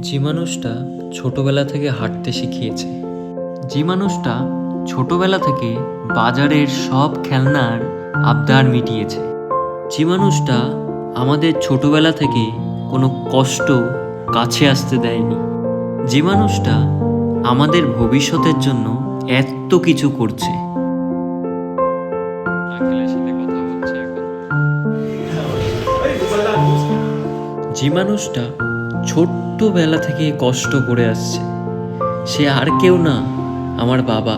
যে মানুষটা ছোটবেলা থেকে হাঁটতে শিখিয়েছে। যে মানুষটা ছোটবেলা থেকে বাজারের সব খেলনার আবদার মিটিয়েছে। যে মানুষটা আমাদের ছোটবেলা থেকে কোনো কষ্ট কাছে আসতে দেয়নি। যে মানুষটা আমাদের ভবিষ্যতের জন্য এত কিছু করছে। যে মানুষটা ছোট্টবেলা থেকে কষ্ট করে আসছে। সে আর কেউ না, আমার বাবা।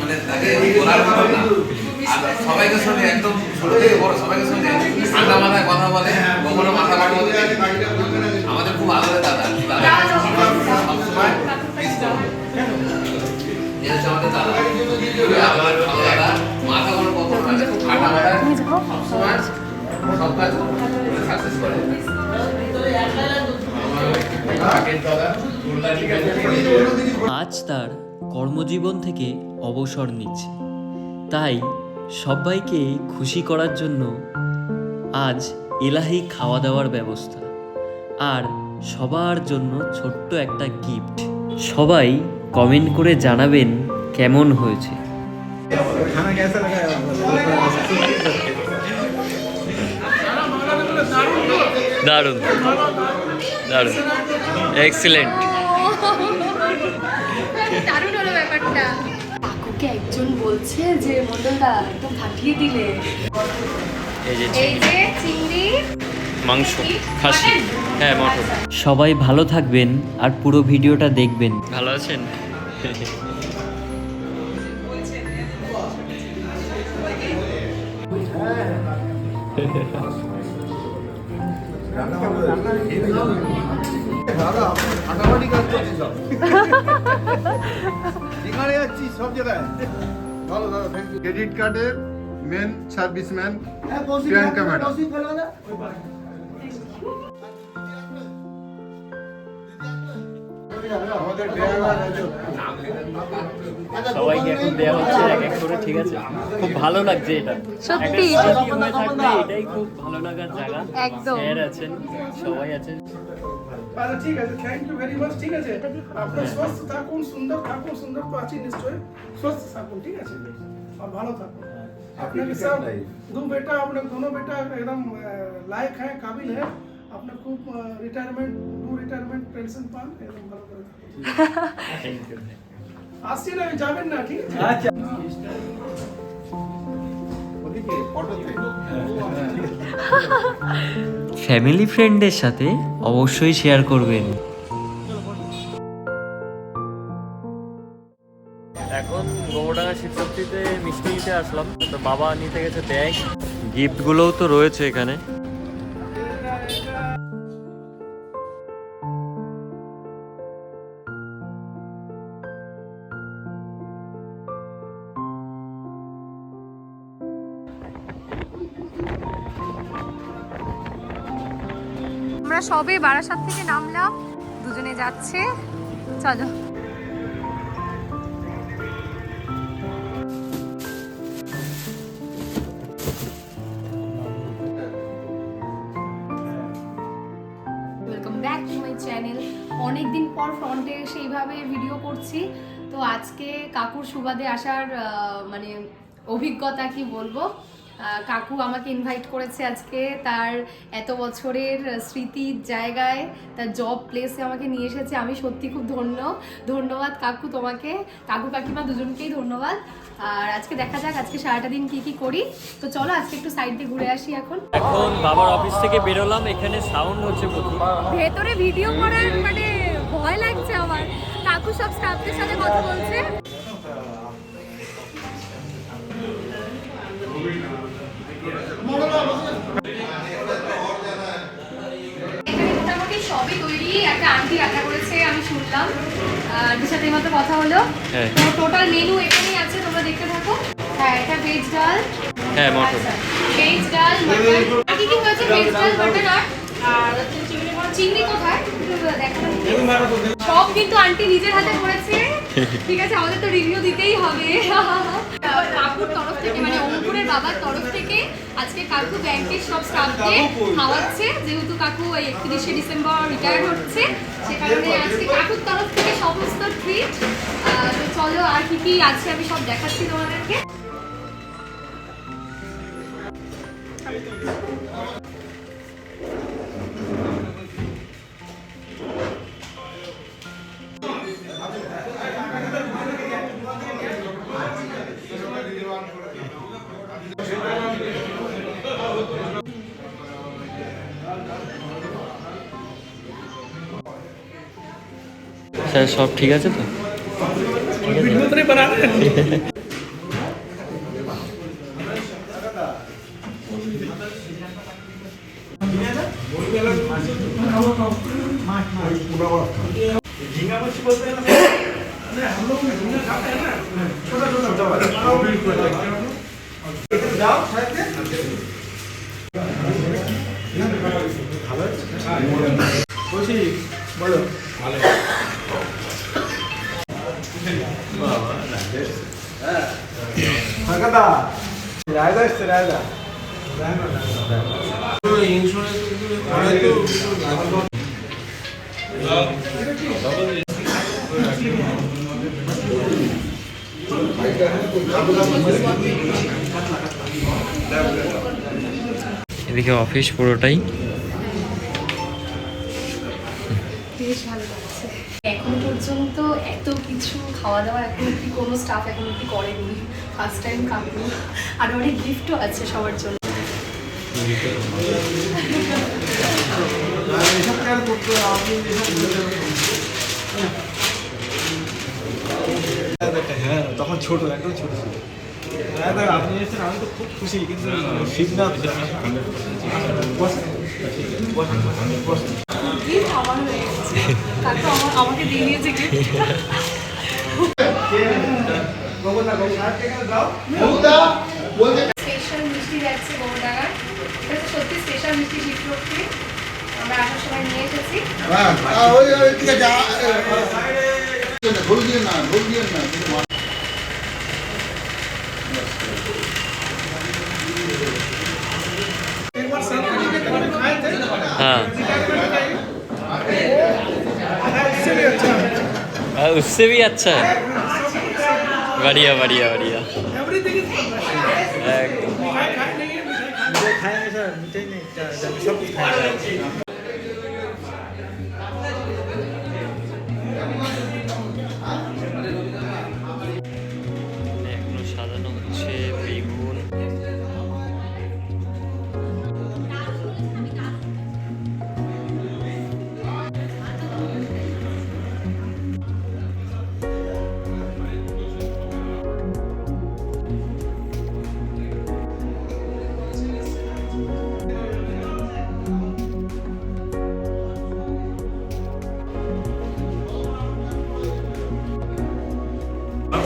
মানে সবাইকে একদম ছোট থেকে বড় সবাইকে মাথায় কথা বলে, কখনো মাথা আজ তার কর্মজীবন থেকে অবসর নিচ্ছে। তাই সবাইকে খুশি করার জন্য আজ এলাহি খাওয়া দাওয়ার ব্যবস্থা আর সবার জন্য ছোট্ট একটা গিফট সবাই কমেন্ট করে জানাবেন কেমন হয়েছে। দারুণ। দারুণ। এক্সিলেন্ট দারুণ হলো ব্যাপারটা। কাকুকে একজন বলছে যে মন্ডলদা একদম ফাটিয়ে দিলে। এই যে চিংড়ি। মাংস খাসি। হ্যাঁ মটন। সবাই ভালো থাকবেন আর পুরো ভিডিওটা দেখবেন। ভালো আছেন? দাদা ক্রেডিট কার্ডের মেন সার্ভিসম্যান প্রিয়াঙ্কা ম্যাডাম সবাইকে এখন দেওয়া হচ্ছে এক এক করে ঠিক আছে? খুব ভালো লাগছে এটা। সত্যি? এটাই খুব ভালো লাগার জায়গা। একদম। স্যার আছেন সবাই আছেন। ভালো ঠিক আছে। থ্যাংক ইউ ভেরি মাচ ঠিক আছে? আপনি হ্যাঁ। সুস্থ থাকুন সুন্দর থাকুন সুন্দর তো আছেন নিশ্চয়ই। সুস্থ থাকুন ঠিক আছে? আর ভালো থাকুন। হ্যাঁ। আপনাকে সব দু বেটা আপনার দোনো বেটা একদম লায়ক হ্যাঁ কাবিল হ্যাঁ আপনার খুব রিটায়ারমেন্ট রিটায়ারমেন্ট পেনশন পান এরকম ভালো করে। আসছেন আমি যাবেন না ঠিক আছে? আচ্ছা। ফ্যামিলি ফ্রেন্ডদের সাথে অবশ্যই শেয়ার করবেন। এখন গোবরডাঙ্গা শিবশক্তিতে মিষ্টি নিতে আসলাম। তো বাবা নিতে গেছে ব্যাগ। গিফটগুলোও তো রয়েছে এখানে। সবে বারাসাত থেকে নামলাম। দুজনে যাচ্ছে। চলো। চ্যানেল অনেকদিন পর ফ্রন্টে সেইভাবে ভিডিও করছি। তো আজকে কাকুর সুবাদে আসার মানে অভিজ্ঞতা কি বলব? কাকু আমাকে ইনভাইট করেছে আজকে। তার এত বছরের স্মৃতির জায়গায় তার জব প্লেসে আমাকে নিয়ে এসেছে। আমি সত্যি খুব ধন্য। ধন্যবাদ কাকু তোমাকে। কাকু কাকিমা দুজনকেই ধন্যবাদ। আর আজকে দেখা যাক আজকে সারাটা দিন কি কি করি। তো চলো আজকে একটু সাইড দিয়ে ঘুরে আসি এখন। এখন বাবার অফিস থেকে বেরোলাম এখানে সাউন্ড হচ্ছে প্রচুর। ভেতরে ভিডিও করার মানে ভয় লাগছে আমার। কাকু সব স্টাফদের সাথে কথা বলছে। মোটামুটি সবই তৈরি একটা আন্টি রান্না করেছে আমি শুনলাম। আন্টির সাথে মাত্র কথা হলো। হ্যাঁ। তো টোটাল মেনু এখানেই আছে তোমরা দেখতে থাকো। হ্যাঁ এটা ভেজ ডাল। হ্যাঁ মটন। ভেজ ডাল মটন কি কি হয়েছে? ভেজ ডাল মটন আর? আর হচ্ছে চিংড়ি কোথায়? সব কিন্তু আন্টি নিজের হাতে করেছে। ঠিক আছে আমাদের তো রিভিউ দিতেই হবে। কাকুর তরফ থেকে মানে অঙ্কুরের বাবার তরফ থেকে আজকে কাকু ব্যাংকের সব স্টাফকে খাওয়াচ্ছে। যেহেতু কাকু এই একত্রিশে ডিসেম্বর রিটায়ার হচ্ছে সে কারণে আজকে কাকুর তরফ থেকে সমস্ত ট্রিট চলো আর কি কি আছে আমি সব দেখাচ্ছি তোমাদেরকে। স্যার সব ঠিক আছে তো? ঠিক আছে। ফাঁকাদা রায়দা এসছে রায়দা। এদিকে অফিস পুরোটাই। বেশ ভালো লাগছে। এখন পর্যন্ত এত কিছু খাওয়া দাওয়া এখন কি কোনো স্টাফ এখন কি করেনি। ফার্স্ট টাইম কাকু। আর অনেক গিফটও আছে সবার জন্য। হ্যাঁ তখন ছোট একদম ছোট হ্যাঁ আপনি এসেছেন আমি তো খুব খুশি কিন্তু আমাকে দিয়ে দিয়েছে গিফট স্পেশাল মিষ্টি যাচ্ছে গোবরডাঙ্গার এটা হচ্ছে সত্যি স্পেশাল মিষ্টি শিবরক্ষী আমরা আসার সময় নিয়ে এসেছি হ্যাঁ ওই ওই ঠিক আছে ভুল দিয়ে না ভুল দিয়ে না एक बार सब मैंने खाए थे हाँ इससे भी अच्छा है आ, उससे भी अच्छा है बढ़िया बढ़िया बढ़िया एवरीथिंग इज एकदम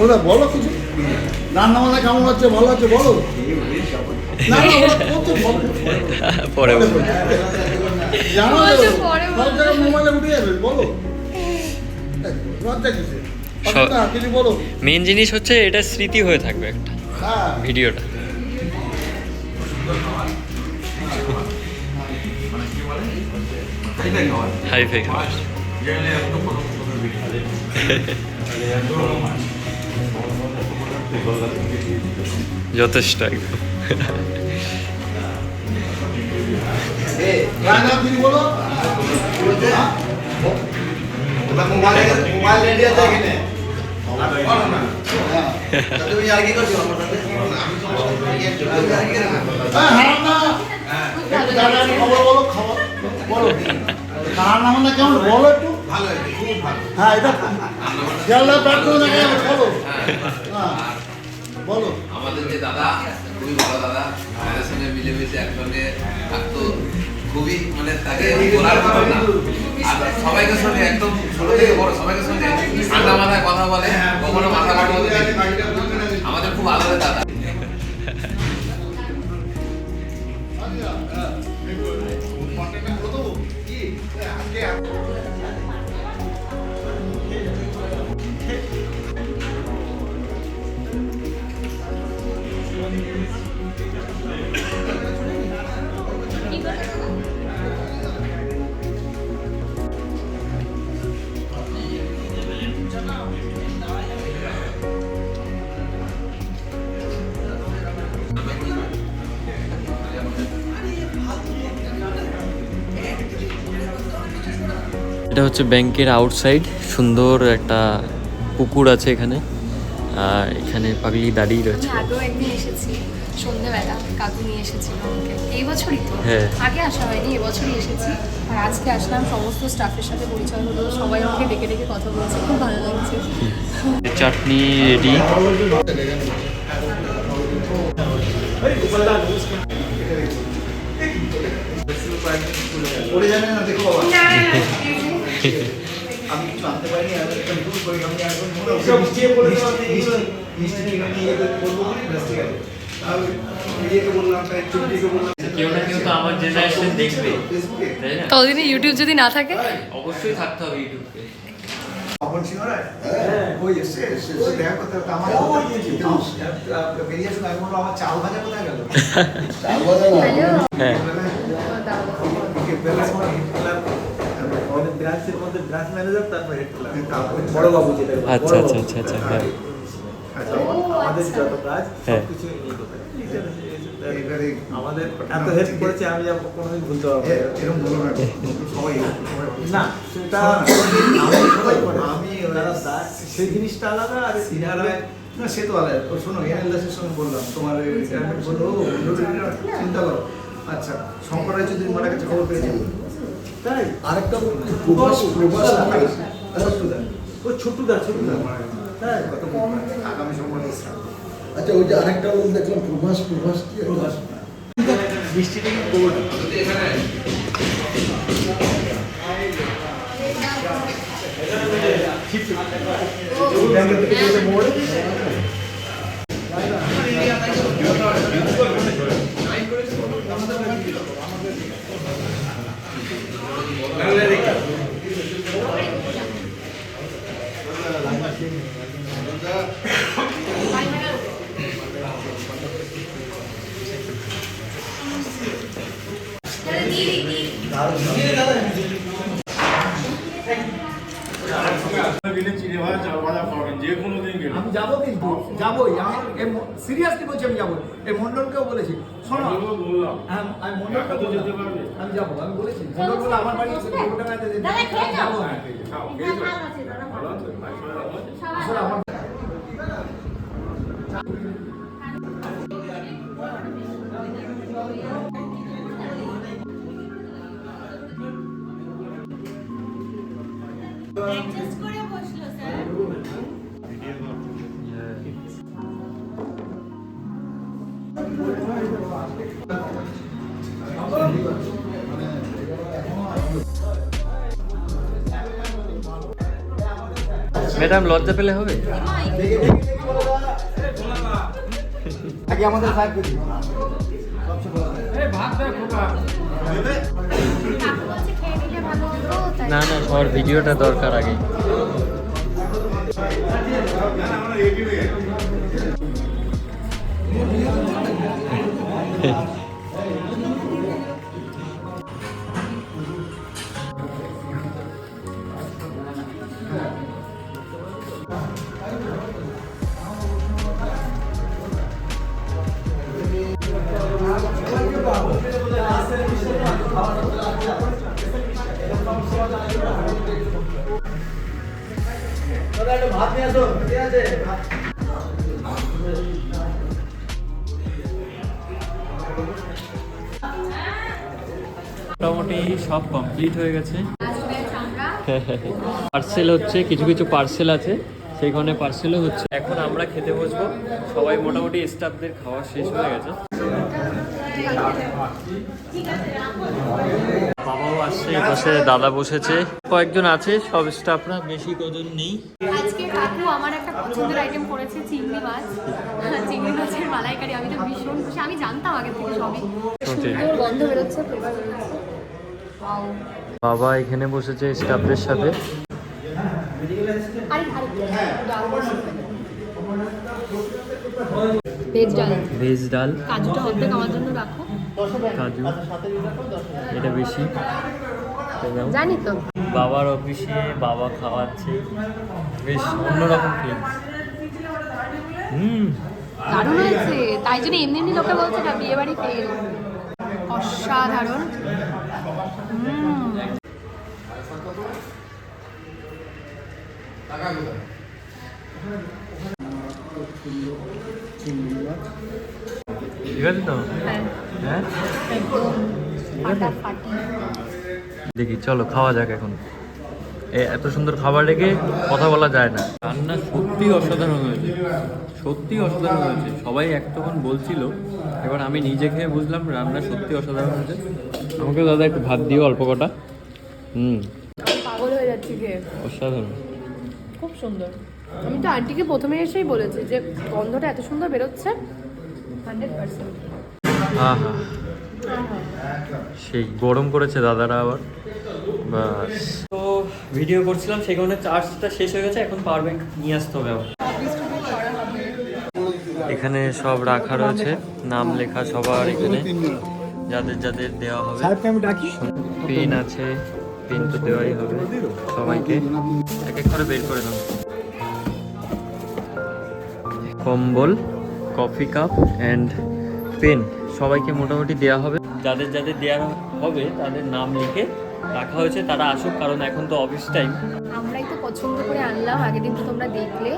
ওরা বলো কিছু? রান্না বান্না কেমন হচ্ছে? ভালো হচ্ছে বলো। না না ওরা পরে জানো মোবাইলে উঠে যাবে বলো। লজ্জা কিছু মেন জিনিস হচ্ছে এটা স্মৃতি হয়ে থাকবে একটা। হ্যাঁ। ভিডিওটা। হাই ফাই খাবার যথেষ্ট। একদম হ্যাঁ? হ্যাঁ হারাম না। খুব ভালো দাদা লাগছে খবর বলো খবর বলো। খাওয়ার নাম না কেমন? বলো একটু। হ্যাঁ এটা খেয়ালটা বলো। হ্যাঁ বলো। আমাদের যে দাদা খুবই ভালো দাদা আমাদের সঙ্গে মিলেমিশে একসঙ্গে থাকতো খুবই মানে তাকে বলার মতো না। আর সবাইকে সঙ্গে একদম ছোট থেকে বড় সবাইকে সঙ্গে ঠান্ডা মাথায় কথা বলে কখনো মাথা আমাদের খুব আদরের দাদা। এটা হচ্ছে ব্যাংকের আউটসাইড সুন্দর একটা পুকুর আছে এখানে। আর এখানে পাগলি দাঁড়িয়ে রয়েছে। আমি আগেও একদিন এসেছি সন্ধ্যেবেলা কাকু নিয়ে এসেছিল আমাকে। এই বছরই তো? হ্যাঁ। আগে আসা হয়নি এবছরই এসেছি। আর আজকে আসলাম সমস্ত স্টাফের সাথে পরিচয় হলো সবাই আমাকে ডেকে ডেকে কথা বলছে খুব ভালো লাগছে। চাটনি রেডি পড়ে যাবে না দেখো বাবা। আমি কিছু আনতে পারিনি করে আমি মিষ্টি ইয়ে করব আর ইয়েকে বললাম তাই চুক্তিকে বললাম। কেউ না কেউ তো আমার জেনারেশন দেখবে তাই না? ততদিনে ইউটিউব যদি না থাকে? অবশ্যই থাকতে হবে ইউটিউবে ওই এসে এসে দেখা করতে হবে আমার বেরিয়ে আসুন আমি বললাম আমার চাল ভাজা কোথায় গেল? হ্যাঁ। ব্রাঞ্চের মধ্যে ব্রাঞ্চ ম্যানেজার তারপর হেড বড় বাবু যেটা আচ্ছা আচ্ছা আচ্ছা আচ্ছা হ্যাঁ। আমাদের যত কাজ হ্যাঁ। সবকিছু এই কোথায়। আমাদের এত হেল্প করেছে আমি কোনোদিন ভুলতে পারব এরকম বলো না। সবাই না সেটা আমি সবাই করে। আমি সেই জিনিসটা আলাদা আর সিনারা না সে তো আলাদা। শোনো এনএল দাসের সঙ্গে বললাম। তোমার রিটায়ারমেন্ট বলল। চিন্তা করো। আচ্ছা শঙ্কর রায় চৌধুরী মারা গেছে খবর পেয়েছি। তাই? আরেকটা প্রবাস প্রবাস ছোট্টুদা তাই? কত আগামী সোমবার আচ্ছা ওই যে আরেকটা লোক দেখলাম প্রভাস প্রভাস কি? ব্যাংকের থেকে যে মোড় আমি যাব কিন্তু যাবোই। আমি সিরিয়াসলি বলছি আমি যাব এই মন্ডলকেও বলেছি। শোনো। হ্যাঁ, আমি মন্ডলকে বললাম। আমি যাব আমি বলেছি। মন্ডল বলে আমার বাড়ি যাব। হ্যাঁ, আমার ম্যাডাম লজ্জা পেলে হবে? আগে আমাদের না না সবার ভিডিওটা দরকার আগে। ভাত মোটামুটি সব কমপ্লিট হয়ে গেছে। পার্সেল হচ্ছে কিছু কিছু পার্সেল আছে সেইখানে পার্সেলও হচ্ছে। এখন আমরা খেতে বসবো। সবাই মোটামুটি স্টাফদের খাওয়া শেষ হয়ে গেছে। আসছে এই পাশে দাদা বসেছে। কয়েকজন আছে সব স্টাফরা বেশি কজন নেই। আজকে কাকু আমার একটা পছন্দের আইটেম করেছে চিংড়ি মাছ। চিংড়ি মাছের মালাইকারি আমি তো ভীষণ খুশি। আমি জানতাম আগে থেকে সবই। সুন্দর গন্ধ বেরোচ্ছে ফ্লেভার বেরোচ্ছে। বাবা এখানে বসেছে স্টাফদের সাথে। ভেজ ডাল। কাজুটা অর্ধেক আমার জন্য রাখো। কাজু। এটা বেশি। জানি তো। বাবার অফিসে বাবা খাওয়াচ্ছে। বেশ অন্যরকম ফিলিংস হুম। দারুণ হয়েছে। তাই জন্য এমনি এমনি লোকে বলছে না বিয়ে বাড়ি ফেল অসাধারণ। হুম ঠিক আছে তো হ্যাঁ। হ্যাঁ? দেখি চলো খাওয়া যাক এখন। এ এত সুন্দর খাবার রেখে কথা বলা যায় না। রান্না সত্যি অসাধারণ হয়েছে। সত্যি অসাধারণ হয়েছে। সবাই এক তখন বলছিল এবার আমি নিজে খেয়ে বুঝলাম রান্না সত্যি অসাধারণ হয়েছে। আমাকে দাদা একটু ভাত দিও অল্প কটা। হুম। পাগল হয়ে যাচ্ছি খেয়ে। অসাধারণ। খুব সুন্দর। আমি তো আন্টিকে প্রথমে এসেই বলেছি যে গন্ধটা এত সুন্দর বেরোচ্ছে। Hundred percent. হ্যাঁ হ্যাঁ সেই গরম করেছে দাদারা আবার। বাস। তো ভিডিও করছিলাম সেই কারণে চার্জটা শেষ হয়ে গেছে এখন পাওয়ার ব্যাংক নিয়ে আসতে হবে আবার। এখানে সব রাখা রয়েছে নাম লেখা সবার এখানে। যাদের যাদের দেওয়া হবে। পেন আছে পেন তো দেওয়াই হবে সবাইকে। এক এক করে বের করে দাও। কম্বল কফি কাপ অ্যান্ড পেন সবাইকে মোটামুটি দেওয়া হবে। যাদের যাদের দেওয়া হবে তাদের নাম লিখে রাখা হয়েছে তারা আসুক কারণ এখন তো অফিস টাইম আমরাই তো পছন্দ করে আনলাম আগের দিন তো তোমরা দেখলে।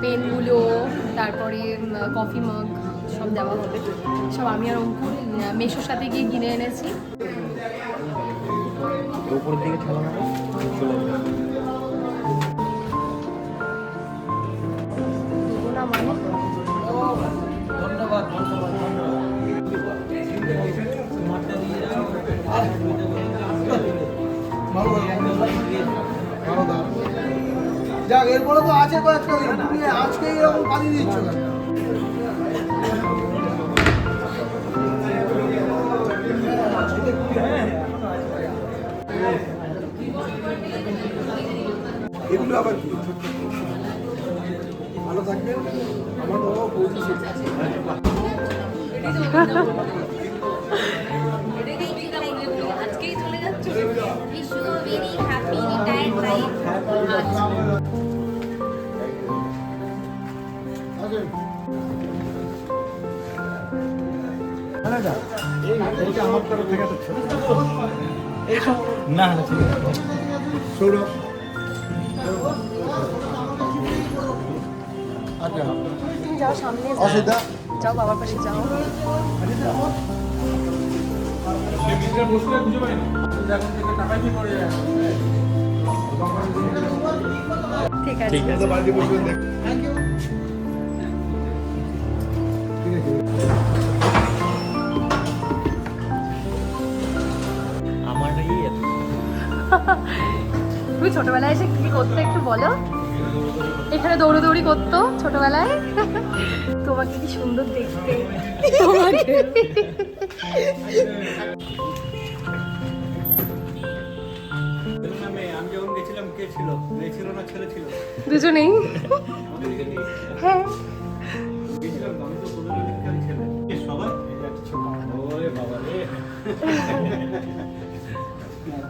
পেনগুলো তারপরে কফি মগ সব দেওয়া হবে। সব আমি আর অঙ্কুর মেশোর সাথে গিয়ে কিনে এনেছি। উপরের দিকে হবে? চলে যাক, এরপরে তো আছে কয়েকটা তুমি আজকে এরকম পানি দিচ্ছ এগুলো আবার কি? ভালো থাকবেন। আমার বাবা বলছি আজকেই চলে যাচ্ছ? আমার তরফ থেকে না না ঠিক আছে। সৌরভ আচ্ছা। তুমি যাও সামনে অসুবিধা যাও। বাবার পাশে যাও ঠিক আছে। ঠিক আছে। বাড়িতে বসবেন দেখ থ্যাংক ইউ তুমি ছোটবেলায় এসে কি করতে একটু বলো? এখানে দৌড়োদৌড়ি করতো ছোটবেলায়? তোমাকে কি সুন্দর দেখতে। তোমাকে। আমি যখন গেছিলাম কে ছিল? মেয়ে ছিল না ছেলে ছিল? দুজনেই। হ্যাঁ। গেছিলাম আমি তো কোনো দিনকারই ছেলে। সবাই? এই একটা ছোট ওরে বাবা রে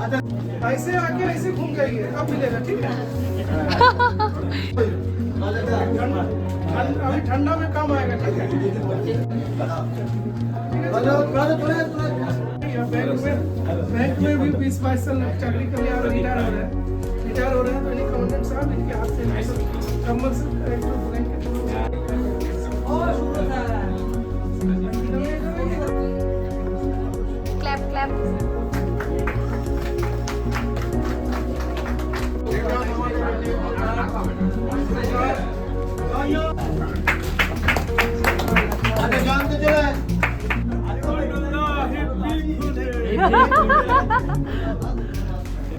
ऐसे आके ऐसे घूम जाइए अब मिलेगा, ठीक है? अभी ठंडा में कम आएगा, ठीक है? बैंक में भी बीस बाईस साल चाकरी कर रहा है रिटायर हो रहा है। रिटायर हो रहे हैं तो इन्हें साहब, इनके हाथ से कम्बल से एक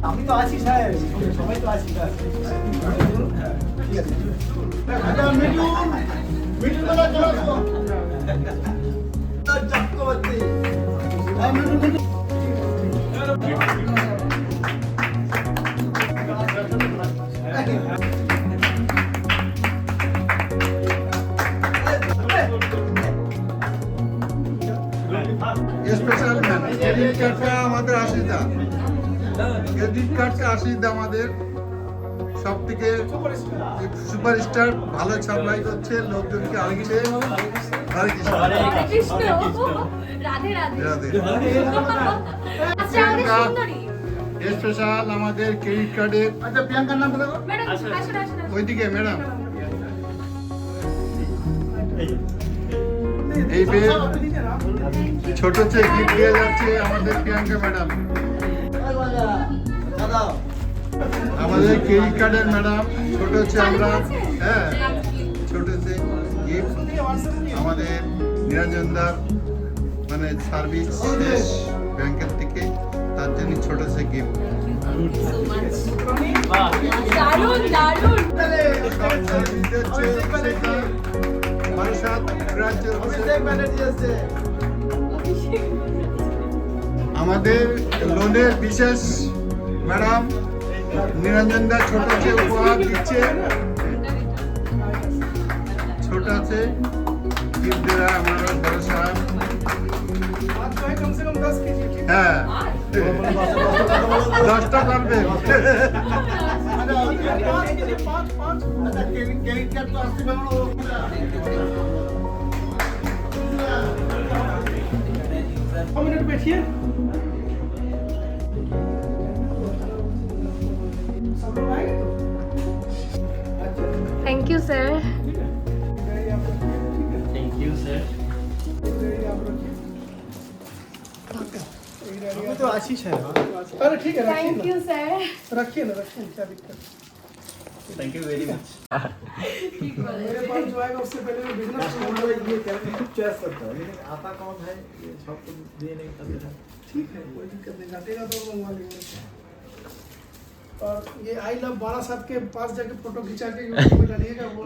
আমি তো আছি স্যার সবাই তো আছি স্যার মিঠুন মিঠুন ক্রেডিট কার্ডটা আশিদা আমাদের সব থেকে সুপারস্টার ভালো সাপ্লাই করছে লোকজনকে আলগিছে হরে কৃষ্ণ। রাধে রাধে। রাধে। আচ্ছা আমাদের স্পেশাল ক্রেডিট কার্ডের আচ্ছা প্রিয়াঙ্কার নাম বলো। ওইদিকে ম্যাডাম। এই বে ছোট চেয়ে গিফট দিয়ে যাচ্ছে আমাদের প্রিয়াঙ্কা ম্যাডাম। দাদা আমাদের ক্রেডিট কার্ডের ম্যাডাম ছোট হচ্ছে আমরা। হ্যাঁ ছোট হচ্ছে গিফট আমাদের নিরঞ্জন দার মানে সার্ভিস শেষ ব্যাংকের থেকে তার জন্য ছোট হচ্ছে গিফট দারুণ দারুণ। আমাদের লোনের বিশেষ ম্যাডাম নিরঞ্জন দা ছোট আছে উপহার দিচ্ছে। ছোট আছে গিফটেরা আমরা thank you sir thank you sir तो आशीष है अरे ठीक है थैंक यू सर रखिए ना रखिए क्या दिक्कत थैंक यू वेरी मच मेरे पास जो आएगा उससे पहले मैं बिज़नेस छोड़ ये चॉइस करता हूँ? लेकिन आता कौन है ये सब तो ये नहीं करते ठीक है कोई दिक्कत नहीं जातेगा तो मंगवा लेंगे। और ये आई लव बारासात के पास जाके फोटो खिंचा के यूट्यूब में डालिएगा वो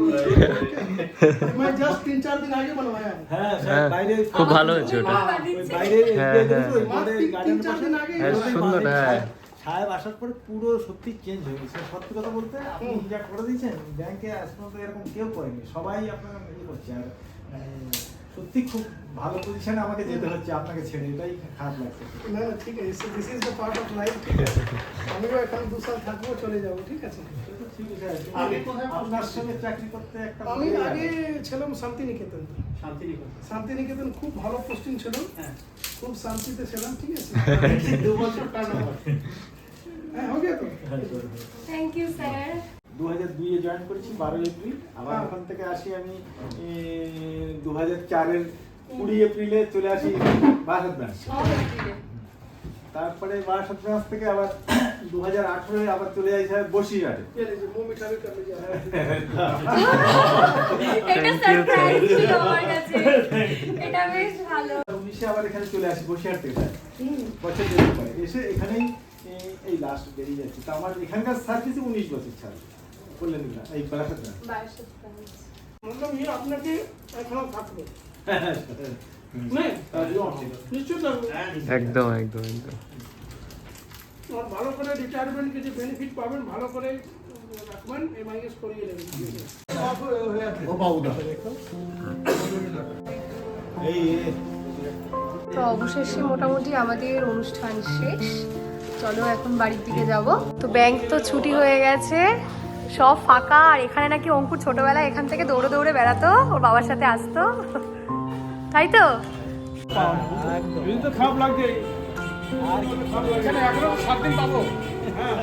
मैं जस्ट तीन चार दिन आगे बनवाया है হ্যাঁ হ্যাঁ, স্যার বাইরে খুব ভালো হয়েছে ওটা ওই বাইরে হ্যাঁ, দিয়ে হ্যাঁ, দিয়েছে, ওই মাত্র আমাদের তিন- গার্ডেনের তিন চার পাশে। দিন আগে হ্যাঁ, ওই সুন্দর, বাড়ির হ্যাঁ। সাহেব- সাহেব আসার পরে পুরো সত্যি চেঞ্জ হয়ে গেছে সত্যি কথা বলতে আপনি যা করে দিয়েছেন ব্যাংকে আজ পর্যন্ত এরকম কেউ করেনি সবাই আপনার ইয়ে করছে আর মানে, সত্যি খুব ভালো পজিশনে আমাকে যেতে হচ্ছে আপনাকে ছেড়ে এটাই খারাপ লাগছে। না ঠিক আছে। This is the part of life ঠিক আছে আমিও এখন দু সাল থাকব চলে যাব ঠিক আছে? আমি আগে ছিলাম শান্তিনিকেতন। শান্তিনিকেতন। খুব ভালো পোস্টিং ছিল। হ্যাঁ। খুব শান্তিতে ছিলাম ঠিক আছে? দু বছর হ্যাঁ হবে। তো থ্যাংক ইউ স্যার দু হাজার দুই এ জয়েন করেছি বারো এপ্রিল। আবার হ্যাঁ। ওখান থেকে আসি আমি দু হাজার চারের কুড়ি এপ্রিলে চলে আসি বারাসাত ব্রাঞ্চ। তারপরে বারাসাত ব্রাঞ্চ থেকে আবার দু হাজার আঠেরোয় আবার চলে যাই সাহেব বসিরহাটে। উনিশে আবার এখানে চলে আসি বসিরহাট থেকে বছর দেড় পরে। এসে এখানেই এই লাস্ট বেরিয়ে যাচ্ছে। তা আমার এখানকার সার্ভিসে উনিশ বছর ছাড় বললেন না এই বারাসাত ব্রাঞ্চ। আপনাকে এখনও থাকবে। হ্যাঁ নিশ্চয় থাকবে একদম একদম একদম। ভালো করে রিটায়ারমেন্টকে যে বেনিফিট পাবেন ভালো করে রাখবেন এমআইএস করিয়ে নেবেন ও বাবুদা। এই এই। তো অবশেষে মোটামুটি আমাদের অনুষ্ঠান শেষ। চলো এখন বাড়ির দিকে যাব। তো ব্যাংক তো ছুটি হয়ে গেছে সব ফাঁকা আর এখানে নাকি অঙ্কুর ছোটবেলায় এখান থেকে দৌড়ে দৌড়ে বেড়াতো ওর বাবার সাথে আসতো। তাই তো? তো খারাপ লাগছে। আর এখনও সাত দিন পাবো। হ্যাঁ।